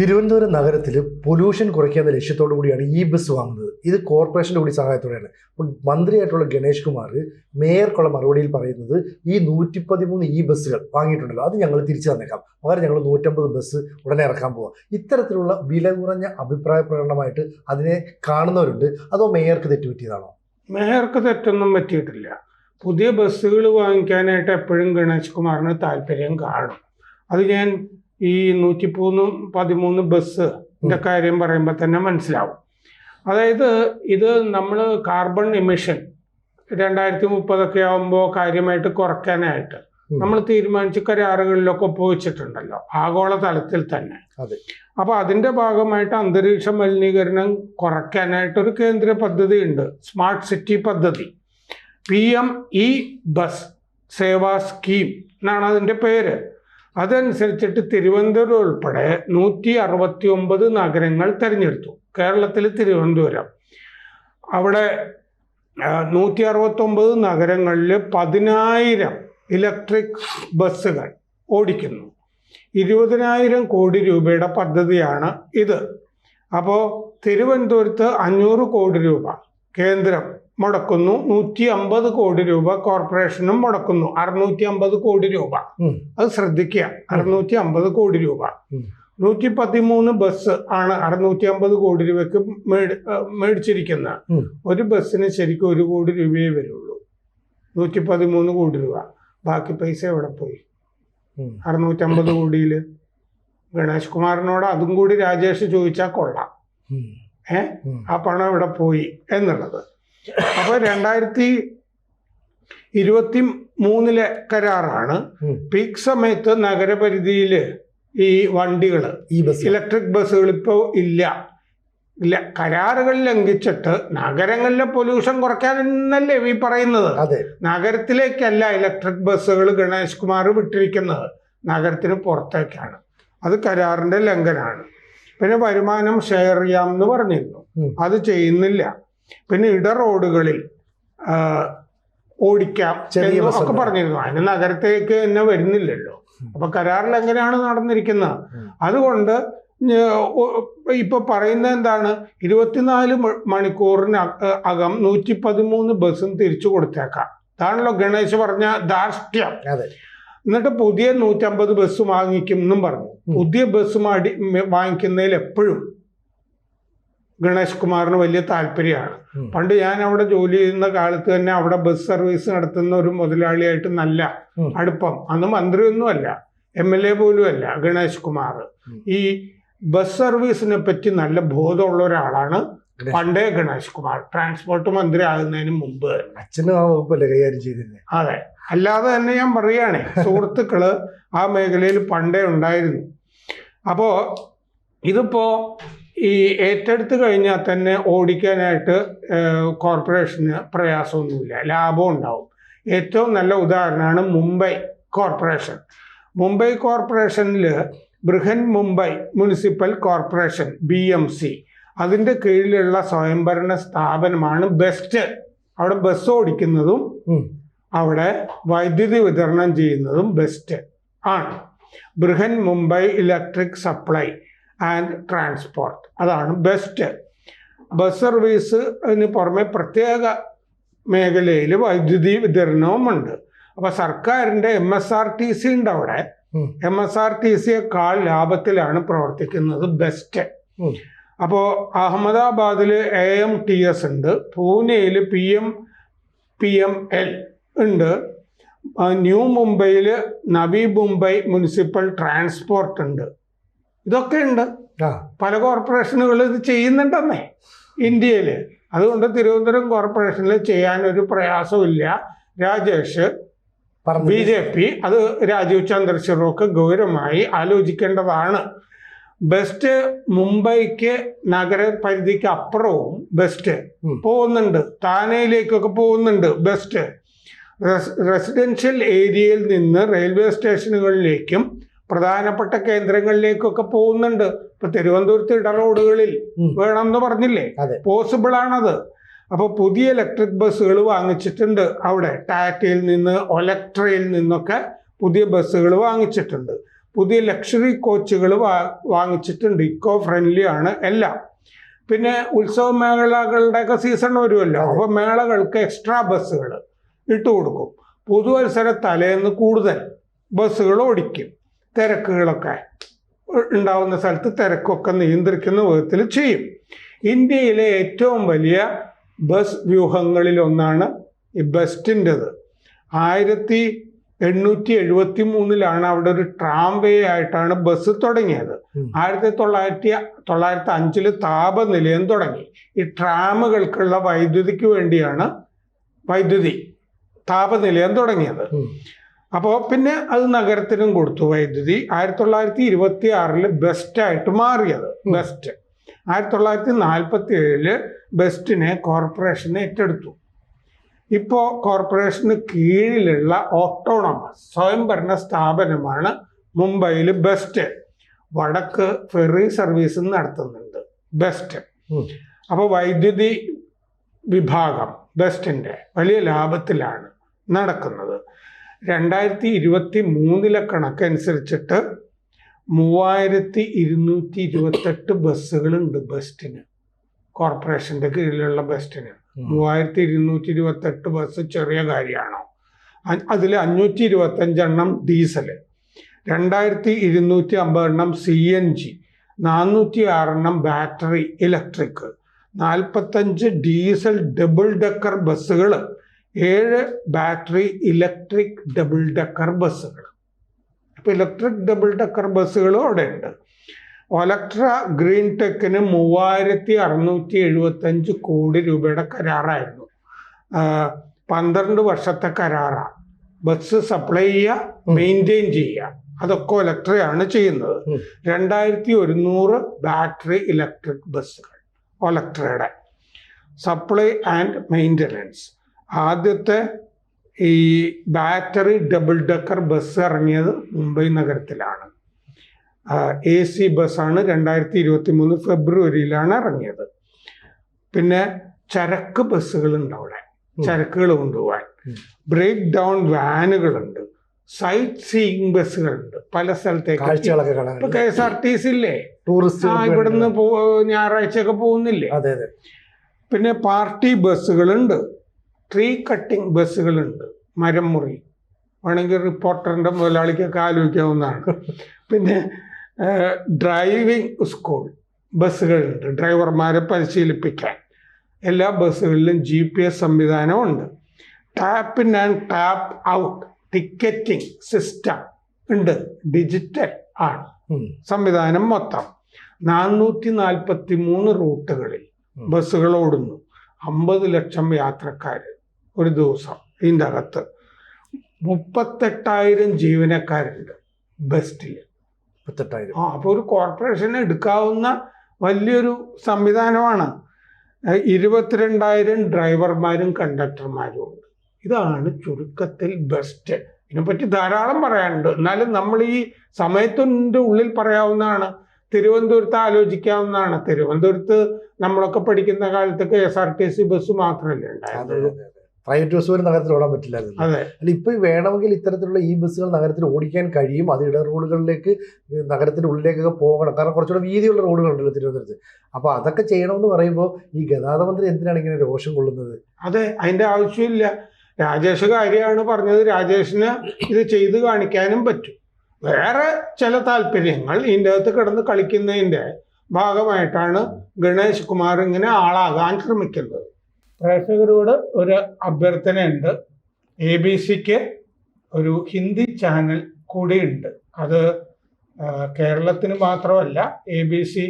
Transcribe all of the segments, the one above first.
തിരുവനന്തപുരം നഗരത്തിൽ പൊല്യൂഷൻ കുറയ്ക്കുക എന്ന ലക്ഷ്യത്തോടു കൂടിയാണ് ഈ ബസ് വാങ്ങുന്നത്. ഇത് കോർപ്പറേഷന്റെ കൂടി സഹായത്തോടെയാണ്. അപ്പോൾ മന്ത്രിയായിട്ടുള്ള ഗണേഷ് കുമാർ മേയർക്കുള്ള മറുപടിയിൽ പറയുന്നത് ഈ നൂറ്റി പതിമൂന്ന് ഈ ബസ്സുകൾ വാങ്ങിയിട്ടുണ്ടല്ലോ അത് ഞങ്ങൾ തിരിച്ചു തന്നേക്കാം. പകരം ഞങ്ങൾ നൂറ്റമ്പത് ബസ് ഉടനെ ഇറക്കാൻ പോവാം. ഇത്തരത്തിലുള്ള വില കുറഞ്ഞ അഭിപ്രായ പ്രകടനമായിട്ട് അതിനെ കാണുന്നവരുണ്ട്. അതോ മേയർക്ക് തെറ്റുപറ്റിയതാണോ മേയർക്ക് തെറ്റൊന്നും പറ്റിയിട്ടില്ല. പുതിയ ബസ്സുകൾ വാങ്ങിക്കാനായിട്ട് എപ്പോഴും ഗണേഷ് കുമാറിന് താല്പര്യം കാണും. അത് ഞാൻ ഈ നൂറ്റി മൂന്ന് പതിമൂന്ന് ബസ്സിന്റെ കാര്യം പറയുമ്പോൾ തന്നെ മനസ്സിലാവും. അതായത് ഇത് നമ്മൾ കാർബൺ എമിഷൻ രണ്ടായിരത്തി മുപ്പതൊക്കെ ആകുമ്പോൾ കാര്യമായിട്ട് കുറയ്ക്കാനായിട്ട് നമ്മൾ തീരുമാനിച്ച കരാറുകളിലൊക്കെ ഒപ്പുവെച്ചിട്ടുണ്ടല്ലോ ആഗോള തലത്തിൽ തന്നെ. അപ്പോൾ അതിന്റെ ഭാഗമായിട്ട് അന്തരീക്ഷ മലിനീകരണം കുറയ്ക്കാനായിട്ട് ഒരു കേന്ദ്ര പദ്ധതി ഉണ്ട് സ്മാർട്ട് സിറ്റി പദ്ധതി. P M E bus Seva scheme എന്നാണ് അതിന്റെ പേര്. അതനുസരിച്ചിട്ട് തിരുവനന്തപുരം ഉൾപ്പെടെ നൂറ്റി അറുപത്തി ഒമ്പത് നഗരങ്ങൾ തിരഞ്ഞെടുത്തു. കേരളത്തിൽ തിരുവനന്തപുരം. അവിടെ നൂറ്റി അറുപത്തൊമ്പത് നഗരങ്ങളിൽ പതിനായിരം ഇലക്ട്രിക് ബസ്സുകൾ ഓടിക്കുന്നു. ഇരുപതിനായിരം കോടി രൂപയുടെ പദ്ധതിയാണ് ഇത്. അപ്പോൾ തിരുവനന്തപുരത്ത് അഞ്ഞൂറ് കോടി രൂപ കേന്ദ്രം മുടക്കുന്നു. നൂറ്റി അമ്പത് കോടി രൂപ കോർപ്പറേഷനും മുടക്കുന്നു. അറുന്നൂറ്റി അമ്പത് കോടി രൂപ. അത് ശ്രദ്ധിക്കുക. അറുന്നൂറ്റി അമ്പത് കോടി രൂപ. നൂറ്റി പതിമൂന്ന് ബസ് ആണ് അറുന്നൂറ്റി അമ്പത് കോടി രൂപയ്ക്ക് മേടി മേടിച്ചിരിക്കുന്നത്. ഒരു ബസ്സിന് ശരിക്കും ഒരു കോടി രൂപയേ വരുള്ളൂ. നൂറ്റി പതിമൂന്ന് കോടി രൂപ. ബാക്കി പൈസ എവിടെ പോയി. അറുന്നൂറ്റമ്പത് കോടിയിൽ ഗണേഷ് കുമാറിനോട് അതും കൂടി രാജേഷ് ചോദിച്ചാൽ കൊള്ളാം. ഏ. ആ പണം എവിടെ പോയി എന്നുള്ളത്. അപ്പോൾ രണ്ടായിരത്തി ഇരുപത്തി മൂന്നിലെ കരാറാണ്. പീക്ക് സമയത്ത് നഗരപരിധിയിൽ ഈ വണ്ടികൾ ഈ ബസ്. ഇലക്ട്രിക് ബസ്സുകൾ ഇപ്പോൾ ഇല്ല. ഇല്ല കരാറുകൾ ലംഘിച്ചിട്ട് നഗരങ്ങളിലെ പൊല്യൂഷൻ കുറയ്ക്കാൻ എന്നല്ലേ ഈ പറയുന്നത്? അതെ. നഗരത്തിലേക്കല്ല ഇലക്ട്രിക് ബസ്സുകൾ ഗണേഷ് കുമാർ വിട്ടിരിക്കുന്നത്. നഗരത്തിന് പുറത്തേക്കാണ്. അത് കരാറിന്റെ ലംഘനമാണ്. പിന്നെ വരുമാനം ഷെയർ ചെയ്യാം എന്ന് പറഞ്ഞിരുന്നു. അത് ചെയ്യുന്നില്ല. പിന്നെ ഇട റോഡുകളിൽ ഓടിക്കാം ചെറിയ ഒക്കെ പറഞ്ഞിരുന്നു. അതിന് നഗരത്തേക്ക് തന്നെ വരുന്നില്ലല്ലോ. അപ്പൊ കരാറിൽ എങ്ങനെയാണ് നടന്നിരിക്കുന്നത്? അതുകൊണ്ട് ഇപ്പൊ പറയുന്ന എന്താണ്? ഇരുപത്തിനാല് മണിക്കൂറിന് അക- നൂറ്റി പതിമൂന്ന് ബസ്സും തിരിച്ചു കൊടുത്തേക്കാം. അതാണല്ലോ ഗണേശ് പറഞ്ഞ ധാർഷ്ട്യം. എന്നിട്ട് പുതിയ നൂറ്റമ്പത് ബസ് വാങ്ങിക്കും എന്നും പറഞ്ഞു. പുതിയ ബസ് വാങ്ങിക്കുന്നതിൽ എപ്പോഴും ഗണേഷ് കുമാറിന് വലിയ താല്പര്യമാണ്. പണ്ട് ഞാൻ അവിടെ ജോലി ചെയ്യുന്ന കാലത്ത് തന്നെ അവിടെ ബസ് സർവീസ് നടത്തുന്ന ഒരു മുതലാളിയായിട്ട് നല്ല അടുപ്പം. അന്ന് മന്ത്രിയൊന്നുമല്ല എം എൽ എ പോലും അല്ല ഗണേഷ് കുമാർ. ഈ ബസ് സർവീസിനെ പറ്റി നല്ല ബോധമുള്ള ഒരാളാണ് പണ്ടേ ഗണേഷ് കുമാർ. ട്രാൻസ്പോർട്ട് മന്ത്രി ആകുന്നതിന് മുമ്പ് അച്ഛനും ആ വകുപ്പല്ലേ കൈകാര്യം ചെയ്തിരുന്നത് അതെ. അല്ലാതെ തന്നെ ഞാൻ പറയുകയാണേ സുഹൃത്തുക്കൾ ആ മേഖലയിൽ പണ്ടേ ഉണ്ടായിരുന്നു. അപ്പോ ഇതിപ്പോ ഈ ഏറ്റെടുത്ത് കഴിഞ്ഞാൽ തന്നെ ഓടിക്കാനായിട്ട് കോർപ്പറേഷന് പ്രയാസമൊന്നുമില്ല. ലാഭം ഉണ്ടാവും. ഏറ്റവും നല്ല ഉദാഹരണമാണ് മുംബൈ കോർപ്പറേഷൻ. മുംബൈ കോർപ്പറേഷനിൽ Brihan Mumbai municipal corporation B M C. അതിന്റെ കീഴിലുള്ള സ്വയംഭരണ സ്ഥാപനമാണ് ബെസ്റ്റ്. അവിടെ ബസ് ഓടിക്കുന്നതും അവിടെ വൈദ്യുതി വിതരണം ചെയ്യുന്നതും ബെസ്റ്റ് ആണ്. Brihan Mumbai electric supply. And transport അതാണ് ബെസ്റ്റ് ബസ് സർവീസിന് പുറമെ പ്രത്യേക മേഖലയിൽ വൈദ്യുതി വിതരണവും ഉണ്ട്. അപ്പോൾ സർക്കാരിന്റെ M S R T C ഉണ്ട് അവിടെ. എം എസ് ആർ ടി സിയെക്കാൾ ലാഭത്തിലാണ് പ്രവർത്തിക്കുന്നത് ബെസ്റ്റ്. അപ്പോൾ അഹമ്മദാബാദിൽ എ എം ടി എസ് ഉണ്ട്. പൂനെയിൽ P M P M L ഉണ്ട്. ന്യൂ മുംബൈയിൽ നവി മുംബൈ മുനിസിപ്പൽ ട്രാൻസ്പോർട്ട് ഉണ്ട്. ഇതൊക്കെ ഉണ്ട് പല കോർപ്പറേഷനുകൾ ഇത് ചെയ്യുന്നുണ്ടെന്നേ ഇന്ത്യയിൽ അതുകൊണ്ട് തിരുവനന്തപുരം കോർപ്പറേഷനിൽ ചെയ്യാൻ ചെയ്യാനൊരു പ്രയാസമില്ല രാജേഷ് ബി ജെ പി അത് രാജീവ് ചന്ദ്രശേഖറൊക്കെ ഗൗരവമായി ആലോചിക്കേണ്ടതാണ്. Best മുംബൈക്ക് നഗരപരിധിക്ക് അപ്പുറവും best. പോകുന്നുണ്ട്. താനയിലേക്കൊക്കെ പോകുന്നുണ്ട് ബെസ്റ്റ്. റെസിഡൻഷ്യൽ ഏരിയയിൽ നിന്ന് റെയിൽവേ സ്റ്റേഷനുകളിലേക്കും പ്രധാനപ്പെട്ട കേന്ദ്രങ്ങളിലേക്കൊക്കെ പോകുന്നുണ്ട്. ഇപ്പൊ തിരുവനന്തപുരത്ത് ഇട റോഡുകളിൽ ഉം. വേണമെന്ന് പറഞ്ഞില്ലേ. പോസിബിൾ ആണത്. അപ്പോൾ പുതിയ ഇലക്ട്രിക് ബസ്സുകൾ വാങ്ങിച്ചിട്ടുണ്ട്. അവിടെ ടാറ്റയിൽ നിന്ന് ഒലക്ട്രയിൽ നിന്നൊക്കെ പുതിയ ബസ്സുകൾ വാങ്ങിച്ചിട്ടുണ്ട്. പുതിയ ലക്ഷറി കോച്ചുകൾ വാ വാങ്ങിച്ചിട്ടുണ്ട്. ഇക്കോ ഫ്രണ്ട്ലി ആണ് എല്ലാം. പിന്നെ ഉത്സവ മേളകളുടെയൊക്കെ സീസൺ വരുമല്ലോ. അപ്പൊ അപ്പോൾ മേളകൾക്ക് എക്സ്ട്രാ ബസ്സുകൾ ഇട്ട് കൊടുക്കും. പുതുവത്സര തലേന്ന് കൂടുതൽ ബസ്സുകൾ ഓടിക്കും. തിരക്കുകളൊക്കെ ഉണ്ടാവുന്ന സ്ഥലത്ത് തിരക്കൊക്കെ നിയന്ത്രിക്കുന്ന വിധത്തിൽ ചെയ്യും. ഇന്ത്യയിലെ ഏറ്റവും വലിയ ബസ് വ്യൂഹങ്ങളിൽ ഒന്നാണ് ഈ ബെസ്റ്റിന്റെത്. ആയിരത്തി എണ്ണൂറ്റി എഴുപത്തി മൂന്നിലാണ് അവിടെ ഒരു ട്രാംവേ ആയിട്ടാണ് ബസ് തുടങ്ങിയത്. ആയിരത്തി തൊള്ളായിരത്തി തൊള്ളായിരത്തി അഞ്ചിൽ താപനിലയം തുടങ്ങി. ഈ ട്രാമുകൾക്കുള്ള വൈദ്യുതിക്ക് വേണ്ടിയാണ് വൈദ്യുതി താപനിലയം തുടങ്ങിയത്. അപ്പോൾ പിന്നെ അത് നഗരത്തിനും കൊടുത്തു വൈദ്യുതി. ആയിരത്തി തൊള്ളായിരത്തി ഇരുപത്തി ആറിൽ ബെസ്റ്റ് ആയിട്ട് മാറിയത്. ബെസ്റ്റ് ആയിരത്തി തൊള്ളായിരത്തി നാൽപ്പത്തി ഏഴിൽ ബെസ്റ്റിനെ കോർപ്പറേഷൻ ഏറ്റെടുത്തു. ഇപ്പോൾ കോർപ്പറേഷന് കീഴിലുള്ള ഓട്ടോണമസ് സ്വയംഭരണ സ്ഥാപനമാണ് മുംബൈയിൽ ബെസ്റ്റ് വടക്ക് ഫെറി സർവീസ് നടത്തുന്നുണ്ട്. ബെസ്റ്റ്. അപ്പോൾ വൈദ്യുതി വിഭാഗം ബെസ്റ്റിന്റെ വലിയ ലാഭത്തിലാണ് നടക്കുന്നത്. രണ്ടായിരത്തി ഇരുപത്തി മൂന്നിലെ കണക്കനുസരിച്ചിട്ട് മൂവായിരത്തി ഇരുന്നൂറ്റി ഇരുപത്തെട്ട് ബസ്സുകളുണ്ട് ബസ്റ്റിന്. കോർപ്പറേഷന്റെ കീഴിലുള്ള ബസ്റ്റിന്. മൂവായിരത്തി ഇരുന്നൂറ്റി ഇരുപത്തെട്ട് ബസ് ചെറിയ കാര്യമാണോ? അതിൽ അഞ്ഞൂറ്റി ഇരുപത്തഞ്ചെണ്ണം ഡീസൽ രണ്ടായിരത്തി ഇരുന്നൂറ്റി അമ്പതെണ്ണം സി എൻ ജി. നാനൂറ്റി ആറെണ്ണം ബാറ്ററി ഇലക്ട്രിക്. നാൽപ്പത്തഞ്ച് ഡീസൽ ഡബിൾ ഡെക്കർ ബസ്സുകൾ ഏഴ് ബാറ്ററി ഇലക്ട്രിക് ഡബിൾ ഡക്കർ ബസ്സുകൾ. അപ്പോൾ ഇലക്ട്രിക് ഡബിൾ ഡക്കർ ബസ്സുകളും അവിടെ ഉണ്ട്. ഒലക്ട്ര ഗ്രീൻ ടെക്കിന് മൂവായിരത്തി അറുന്നൂറ്റി എഴുപത്തഞ്ച് കോടി രൂപയുടെ കരാറായിരുന്നു. പന്ത്രണ്ട് വർഷത്തെ കരാറാണ് ബസ് സപ്ലൈ ചെയ്യുക. മെയിന്റെയിൻ ചെയ്യുക. അതൊക്കെ ഒലക്ട്രയാണ് ചെയ്യുന്നത്. രണ്ടായിരത്തി ഒരുന്നൂറ് ബാറ്ററി ഇലക്ട്രിക് ബസ്സുകൾ ഒലക്ട്രയുടെ. സപ്ലൈ ആൻഡ് മെയിന്റനൻസ് ആദ്യത്തെ ഈ ബാറ്ററി ഡബിൾ ഡക്കർ ബസ് ഇറങ്ങിയത് മുംബൈ നഗരത്തിലാണ്. എ സി ബസ്സാണ് രണ്ടായിരത്തി ഇരുപത്തി മൂന്ന് ഫെബ്രുവരിയിലാണ് ഇറങ്ങിയത്. പിന്നെ ചരക്ക് ബസ്സുകളുണ്ട് അവിടെ. ചരക്കുകൾ കൊണ്ടുപോകാൻ. ബ്രേക്ക് ഡൗൺ വാനുകളുണ്ട് സൈറ്റ് സീയിങ് ബസ്സുകളുണ്ട് പല സ്ഥലത്തേക്ക്. ഇപ്പൊ K S R T C ഇല്ലേ? ടൂറിസ്റ്റ് ഇവിടുന്ന് ഞായറാഴ്ചയൊക്കെ പോകുന്നില്ലേ? പിന്നെ പാർട്ടി ബസ്സുകളുണ്ട് ട്രീ കട്ടിംഗ് ബസ്സുകളുണ്ട്. മരം മുറി. വേണമെങ്കിൽ റിപ്പോർട്ടറിന്റെ മുതലാളിക്കൊക്കെ ആലോചിക്കാവുന്നതാണ്. പിന്നെ ഡ്രൈവിംഗ് സ്കൂൾ ബസ്സുകളുണ്ട്. ഡ്രൈവർമാരെ പരിശീലിപ്പിക്കാൻ. എല്ലാ ബസ്സുകളിലും ജി പി എസ് സംവിധാനമുണ്ട്. Tap in and tap out ticketing system ഉണ്ട്. ഡിജിറ്റൽ ആണ്. സംവിധാനം മൊത്തം. നാനൂറ്റി നാൽപ്പത്തി മൂന്ന് റൂട്ടുകളിൽ. ബസ്സുകൾ ഓടുന്നു. അമ്പത് ലക്ഷം യാത്രക്കാർ ഒരു ദിവസം ഇതിന്റെ അകത്ത് മുപ്പത്തെട്ടായിരം ജീവനക്കാരുണ്ട് ബെസ്റ്റിൽ. മുപ്പത്തെട്ടായിരം. ആ അപ്പോൾ ഒരു കോർപ്പറേഷന് എടുക്കാവുന്ന വലിയൊരു സംവിധാനമാണ്. ഇരുപത്തിരണ്ടായിരം ഡ്രൈവർമാരും കണ്ടക്ടർമാരും ഉണ്ട്. ഇതാണ് ചുരുക്കത്തിൽ ബെസ്റ്റ്. ഇതിനെപ്പറ്റി ധാരാളം പറയാനുണ്ട്. എന്നാലും നമ്മൾ ഈ സമയത്തിന്റെ ഉള്ളിൽ പറയാവുന്നതാണ്. തിരുവനന്തപുരത്ത് ആലോചിക്കാവുന്നതാണ്. തിരുവനന്തപുരത്ത് നമ്മളൊക്കെ പഠിക്കുന്ന കാലത്തൊക്കെ S R T C bus മാത്രമല്ലേ അതെ. പ്രൈവറ്റ് ബസ് പോലും നഗരത്തിൽ ഓടാൻ പറ്റില്ലായിരുന്നു. അല്ല ഇപ്പൊ വേണമെങ്കിൽ ഇത്തരത്തിലുള്ള ഈ ബസ്സുകൾ നഗരത്തിൽ ഓടിക്കാൻ കഴിയും. അത് ഇട റോഡുകളിലേക്ക് നഗരത്തിന്റെ ഉള്ളിലേക്കൊക്കെ പോകണം. കാരണം കുറച്ചുകൂടെ വീതിയുള്ള റോഡുകളുണ്ടല്ലോ തിരുവനന്തപുരത്ത്. അപ്പൊ അതൊക്കെ ചെയ്യണമെന്ന് പറയുമ്പോൾ ഈ ഗതാഗത മന്ത്രി എന്തിനാണ് ഇങ്ങനെ രോഷം കൊള്ളുന്നത്? അതെ അതിന്റെ ആവശ്യമില്ല. രാജേഷ് കാര്യമാണ് പറഞ്ഞത്. രാജേഷിന് ഇത് ചെയ്തു കാണിക്കാനും പറ്റും. വേറെ ചില താല്പര്യങ്ങൾ ഇതിന്റെ അകത്ത് കിടന്ന് കളിക്കുന്നതിന്റെ ഭാഗമായിട്ടാണ് ഗണേഷ് കുമാർ ഇങ്ങനെ ആളാകാൻ ശ്രമിക്കുന്നത്. പ്രേക്ഷകരോട് ഒരു അഭ്യർത്ഥനയുണ്ട്. എ ബി സിക്ക് ഒരു ഹിന്ദി ചാനൽ കൂടിയുണ്ട്. അത് കേരളത്തിന് മാത്രമല്ല എ ബി സി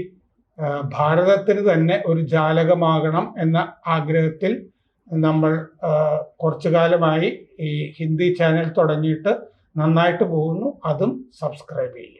ഭാരതത്തിന് തന്നെ ഒരു ജാലകമാകണം എന്ന ആഗ്രഹത്തിൽ നമ്മൾ കുറച്ചു കാലമായി ഈ ഹിന്ദി ചാനൽ തുടങ്ങിയിട്ട് നന്നായിട്ട് പോകുന്നു. അതും സബ്സ്ക്രൈബ് ചെയ്യുക.